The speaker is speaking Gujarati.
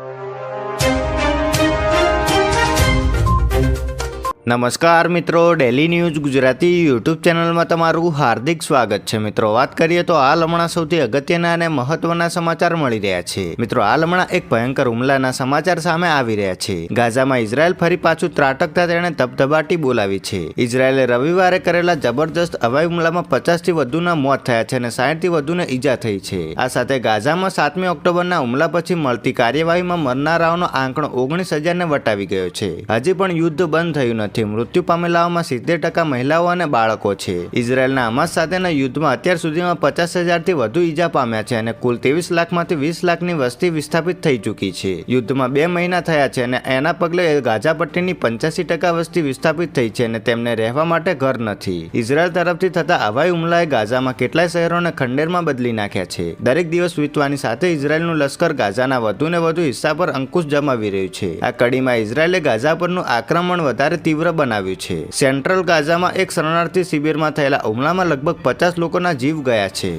you. નમસ્કાર મિત્રો ડેલી ન્યૂઝ ગુજરાતી યુટ્યુબ ચેનલમાં તમારું હાર્દિક સ્વાગત છે. મિત્રો, વાત કરીએ તો હાલ હમણાં સૌથી અગત્યના અને મહત્વના સમાચાર મળી રહ્યા છે. મિત્રો, હાલ હમણાં એક ભયંકર હુમલાના સમાચાર સામે આવી રહ્યા છે. ગાઝામાં ઇઝરાયલ ફરી પાછું ત્રાટકતા તેણે ધબધબાટી બોલાવી છે. ઇઝરાયલે રવિવારે કરેલા જબરજસ્ત હવાઈ હુમલામાં પચાસથી વધુના મોત થયા છે અને સાઠથી વધુને ઈજા થઈ છે. આ સાથે ગાઝામાં સાતમી ઓક્ટોબરના હુમલા પછી મળતી કાર્યવાહીમાં મરનારાઓનો આંકડો ઓગણીસ હજારને વટાવી ગયો છે. હજી પણ યુદ્ધ બંધ થયું નથી. મૃત્યુ પામેલાઓમાં સિત્તેર ટકા મહિલાઓ અને બાળકો છે. ઇઝરાયલના હમાસ સાથેના યુદ્ધમાં અત્યાર સુધીમાં પચાસ હજારથી વધુ ઈજા પામ્યા છે અને કુલ ત્રેવીસ લાખમાંથી વીસ લાખની વસ્તી વિસ્થાપિત થઈ ચૂકી છે. યુદ્ધમાં બે મહિના થયા છે અને એના પગલે ગાઝા પટ્ટીની પંચ્યાસી ટકા વસ્તી વિસ્થાપિત થઈ છે અને તેમને રહેવા માટે ઘર નથી. ઇઝરાયલ તરફથી થતા હવાઈ હુમલાએ ગાઝામાં કેટલાય શહેરોને ખંડેરમાં બદલી નાખ્યા છે. દરેક દિવસ વીતવાની સાથે ઇઝરાયલનું લશ્કર ગાઝાના વધુને વધુ હિસ્સા પર અંકુશ જમાવી રહ્યું છે. આ કડીમાં ઇઝરાયલે ગાઝા પરનું આક્રમણ વધારે તીવ્ર બનાવ્યું છે. સેન્ટ્રલ ગાઝામાં એક શરણાર્થી શિબિરમાં થયેલા હુમલામાં લગભગ પચાસ લોકોના જીવ ગયા છે.